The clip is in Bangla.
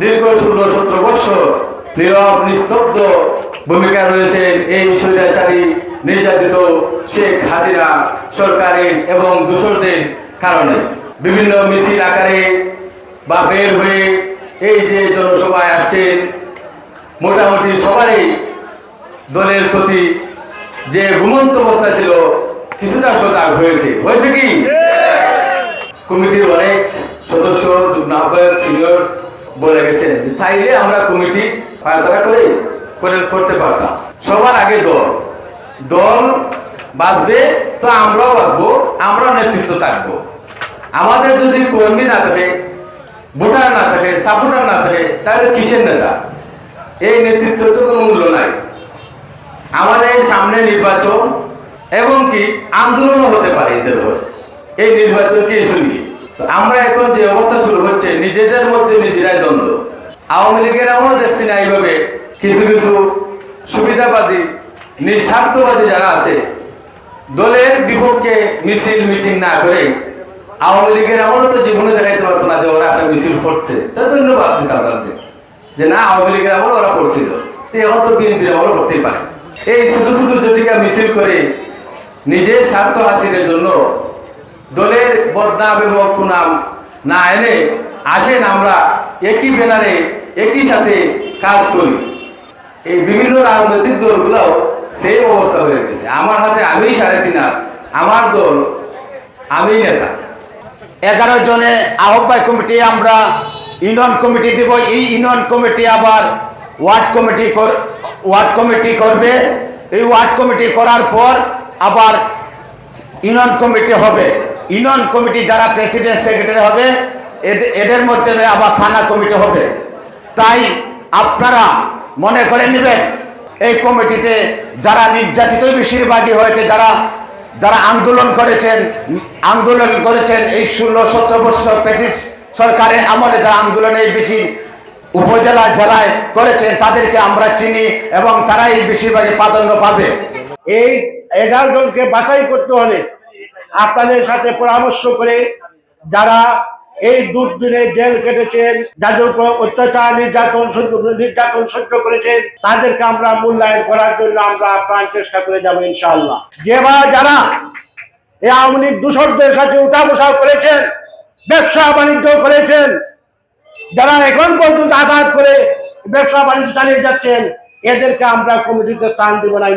দীর্ঘ ষোলো সতেরো বছর নীরব নিস্তব্ধ ভূমিকা রয়েছেন এই স্বৈরাচারী নির্যাতিত শেখ হাসিনা সরকারের এবং দূষরদের কারণে। বিভিন্ন মিছিল আকারে বা বের হয়ে এই যে জনসভায় আসছেন মোটামুটি সবারই দলের প্রতি যে ঘুমন্ত অবস্থা ছিল কিছুটা সজাগ হয়েছে। হয়েছে কি? কমিটির অনেক সদস্য যুগ্ম আহ্বায়ক সিনিয়র বলে গেছেন যে চাইলে আমরা কমিটি করতে পারতাম। সবার আগে দল। দল বাঁচবে তো আমরাও বাঁচবো, আমরাও নেতৃত্ব থাকব। আমাদের যদি কর্মী না থাকে, ভোটার না থাকে, সাপোর্টার না থাকে, তাহলে কিসের নেতা? এই নেতৃত্ব তো কোনো মূল্য নাই। আমাদের সামনে নির্বাচন এবং কি আন্দোলনও হতে পারে এদের এই নির্বাচনকে ইস্যু নিয়ে। আমরা এখন যে অবস্থা শুরু হচ্ছে, নিজেদের মধ্যে আওয়ামী লীগের আমরাও দেখছি না এইভাবে কিছু কিছু সুবিধাবাদী, নিঃস্বার্থবাদী যারা আছে, দলের বিপক্ষে মিছিল, মিটিং না করে আওয়ামী লীগের আমলও তো জীবনে দেখাইতে পারতো না যে ওরা একটা মিছিল করছে। তার ধন্যবাদ দিতাম তাদের যে না, আওয়ামী লীগের আমল ওরা করছিল। তো এখন তো বিএনপির আমল করতেই পারে। এই শুধু শুধু জটিকা মিছিল করে নিজের স্বার্থ হাসিলের জন্য দলের বদনাম এবং কুনাম না এনে আসেন আমরা একই ব্যানারে, একই সাথে কাজ করি। এই বিভিন্ন রাজনৈতিক দলগুলোও সেই অবস্থা হয়ে গেছে। আমার হাতে আমি সাড়ে তিন আমার দল আমি নেতা। এগারো জনে আহ্বায়ক কমিটি, আমরা ইউনিয়ন কমিটি দিব। এই ইউনিয়ন কমিটি আবার ওয়ার্ড কমিটি ওয়ার্ড কমিটি করবে। এই ওয়ার্ড কমিটি করার পর আবার ইউনিয়ন কমিটি হবে। ইউনিয়ন কমিটি যারা প্রেসিডেন্ট, সেক্রেটারি হবে এদের- মধ্যে আবার থানা কমিটি হবে। তাই আপনারা মনে করে নেবেন, এই কমিটিতে যারা নির্যাতিত বেশিরভাগই হয়েছে, যারা যারা আন্দোলন করেছেন আন্দোলন করেছেন এই ষোলো, সতেরো বছর পেসিস সরকারের আমলে যারা আন্দোলনে বেশি উপজেলা জেলায় করেছেন, তাদেরকে আমরা চিনি এবং তারাই বেশিরভাগই প্রাধান্য পাবে। এই এগারো জনকে বাছাই করতে হলে আপনাদের সাথে পরামর্শ করে যারা এই দুর্দিনে জেল কেটেছেন, যাদের উপর অত্যাচার নির্যাতন সহ্য নির্যাতন সহ্য করেছেন, তাদেরকে আমরা মূল্যায়ন করার জন্য আমরা প্রাণ চেষ্টা করে যাব ইনশাল্লাহ যে যেবা যারা এই আওয়ামী লীগ দূষরদের সাথে উঠা বসা করেছেন, ব্যবসা বাণিজ্য করেছেন, যারা এখন পর্যন্ত আঘাত করে ব্যবসা বাণিজ্য চালিয়ে যাচ্ছেন, এদেরকে আমরা কমিটিতে স্থান দিব না